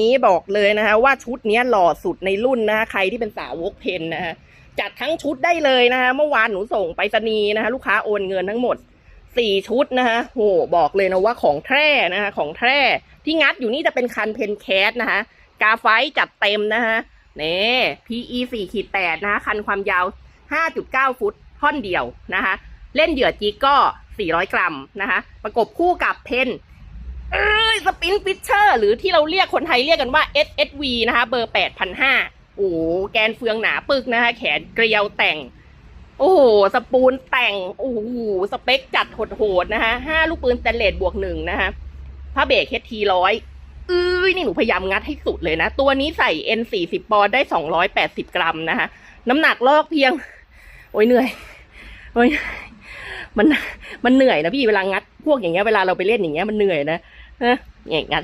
นี้บอกเลยนะคะว่าชุดนี้หล่อสุดในรุ่นนะคะใครที่เป็นสาวกเพนนะคะจัดทั้งชุดได้เลยนะคะเมื่อวานหนูส่งไปรษณีย์นะคะ ลูกค้าโอนเงินทั้งหมดสี่ชุดนะคะโหบอกเลยนะว่าของแท้นะคะของแท้ที่งัดอยู่นี่จะเป็นคันเพนแคสนะคะกาไฟจัดเต็มนะคะนี่ PE 4ขีด8นะคะคันความยาว5.9ฟุตท่อนเดียวนะคะ เล่นเหยื่อจิกก็400กรัมนะคะ ประกบคู่กับเพนเอ้ ยสปินฟิชเชอร์หรือที่เราเรียกคนไทยเรียกกันว่า SSV นะคะ เบอร์ 8,500 โอ้แกนเฟืองหนาปึกนะคะ แขนเกลียวแต่ง โอ้โห สปูนแต่ง โอ้โห สเปคจัดโหดๆนะคะห้าลูกปืนสแตนเลสบวกหนึ่งนะคะผ้าเบรกเฮทีร้อยเอ้ยนี่หนูพยายามงัดให้สุดเลยนะ ตัวนี้ใส่ N 4 0ปอนด์ได้280กรัมนะคะ น้ำหนักลอกเพียง โอ้ยเหนื่อย โอ้ยมันมันเหนื่อยนะพี่เวลางัดพวกอย่างเงี้ยเวลาเราไปเล่นอย่างเงี้ยมันเหนื่อยนะ นะเนี่ยงั